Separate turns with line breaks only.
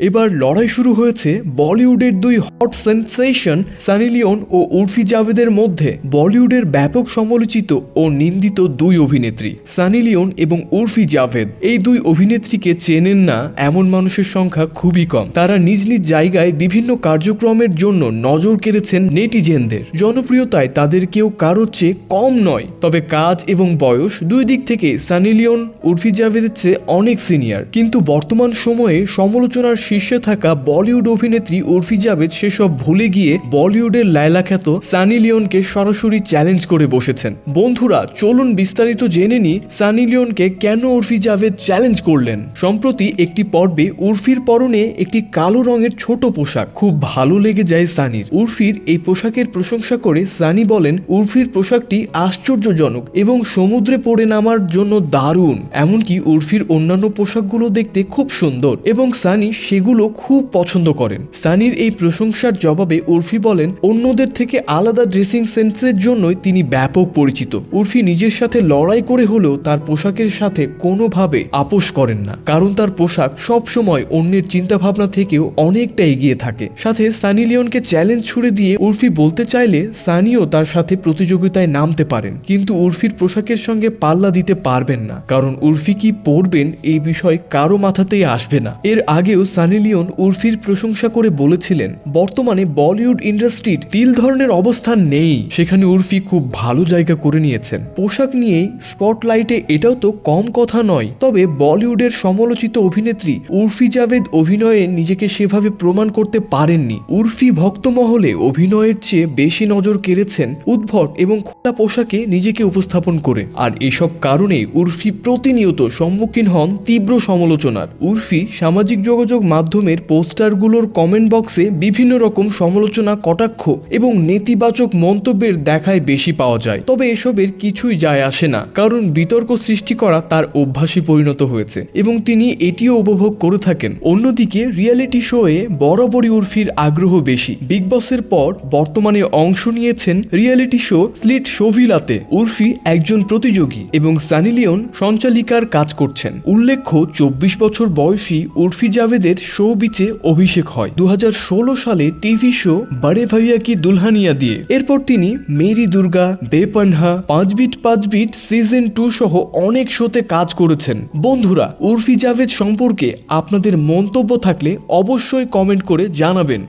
এবার লড়াই শুরু হয়েছে বলিউডের দুই হট সেন্সেশন সানি লিওন ও উর্ফি জাভেদের মধ্যে। বলিউডের ব্যাপক সমালোচিত ও নিন্দিত দুই অভিনেত্রী, সানি লিওন এবং উর্ফি জাভেদ। এই দুই অভিনেত্রীকে চেনেন না এমন মানুষের সংখ্যা খুবই কম। তারা নিজ নিজ জায়গায় বিভিন্ন কার্যক্রমের জন্য নজর কেড়েছেন নেটিজেনদের। জনপ্রিয়তায় তাদের কেউ কারোর চেয়ে কম নয়, তবে কাজ এবং বয়স দুই দিক থেকে সানি লিওন, উর্ফি জাভেদের চেয়ে অনেক সিনিয়র। কিন্তু বর্তমান সময়ে সমালোচনার শীর্ষে থাকা বলিউড অভিনেত্রী উর্ফি জাভেদ সেসব ভুলে গিয়ে বলিউডের লায়লা খ্যাত সানি লিওনকে সরাসরি চ্যালেঞ্জ করে বসেছেন। বন্ধুরা, চলুন বিস্তারিত জেনে নি সানি লিওনকে কেন উর্ফি জাভেদ চ্যালেঞ্জ করলেন। সম্প্রতি একটি পর্বে উর্ফির পরনে একটি কালো রঙের ছোট পোশাক খুব ভালো লেগে যায় সানির। উর্ফির এই পোশাকের প্রশংসা করে সানি বলেন উর্ফির পোশাকটি আশ্চর্যজনক এবং সমুদ্রে পড়ে নামার জন্য দারুণ। এমনকি উর্ফির অন্যান্য পোশাকগুলো দেখতে খুব সুন্দর এবং সানি সেগুলো খুব পছন্দ করেন। সানির এই প্রশংসার জবাবে উর্ফি বলেন, অন্যদের থেকে আলাদা ড্রেসিং সেন্সের জন্যই তিনি ব্যাপক পরিচিত। উর্ফি নিজের সাথে লড়াই করে হলেও তার পোশাকের সাথে কোনোভাবে আপোষ করেন না। কারণ তার পোশাক সব সময় অন্যের চিন্তাভাবনা থেকেও অনেকটা এগিয়ে থাকে। সাথে সানি লিওনকে চ্যালেঞ্জ ছুড়ে দিয়ে উর্ফি বলতে চাইলে সানিও তার সাথে প্রতিযোগিতায় নামতে পারেন। কিন্তু উর্ফির পোশাকের সঙ্গে পাল্লা দিতে পারবেন না। কারণ উর্ফি কি পরবেন এই বিষয় কারও মাথাতেই আসবে না। এর আগেও সানি লিওন উর্ফির প্রশংসা করে বলেছিলেন, বর্তমানে বলিউড ইন্ডাস্ট্রির তিল ধরনের অবস্থান নেই। সেখানে উর্ফি খুব ভালো জায়গা করে নিয়েছেন। পোশাক নিয়েই স্পটলাইটে এটাও তো কম কথা নয়। তবে বলিউডের সমালোচিত অভিনেত্রী উর্ফি জাভেদ অভিনয়ে নিজেকে সেভাবে প্রমাণ করতে পারেননি। উর্ফি ভক্তমহলে অভিনয়ের চেয়ে বেশি নজর কেড়েছেন উদ্ভট এবং খোলা পোশাকে নিজেকে উপস্থাপন করে। আর এসব কারণেই উর্ফি প্রতিনিয়ত সম্মুখীন হন তীব্র সমালোচনার। উর্ফি সামাজিক যোগাযোগ মাধ্যমের পোস্টারগুলোর কমেন্ট বক্সে বিভিন্ন রকম সমালোচনা, কটাক্ষ এবং নেতিবাচক মন্তব্যের দেখায় বেশি পাওয়া যায়। তবে এসবের কিছুই যায় আসে না, কারণ বিতর্ক সৃষ্টি করা তার অভ্যাসে পরিণত হয়েছে এবং তিনি এটিও উপভোগ করে থাকেন। অন্যদিকে রিয়েলিটি শোয়ে বরাবরই উর্ফির আগ্রহ বেশি। বিগ বসের পর বর্তমানে অংশ নিয়েছেন রিয়েলিটি শো স্লিট শোভিলাতে উর্ফি একজন প্রতিযোগী এবং সানি লিওন সঞ্চালিকার কাজ করছেন। উল্লেখ্য, চব্বিশ বছর বয়সী উর্ফি জাভেদের শো বিচে অভিষেক হয়। দু হাজার ষোলো সালে টিভি শো বড়ে ভাইয়া কি দুলহানিয়া দিয়ে। এরপর তিনি মেরি দুর্গা, বেপানহা পাঁচ বিট পাঁচ বিট সিজন টু সহ অনেক শোতে কাজ করেছেন। বন্ধুরা, উর্ফি জাভেদ সম্পর্কে আপনাদের মন্তব্য থাকলে অবশ্যই কমেন্ট করে জানাবেন।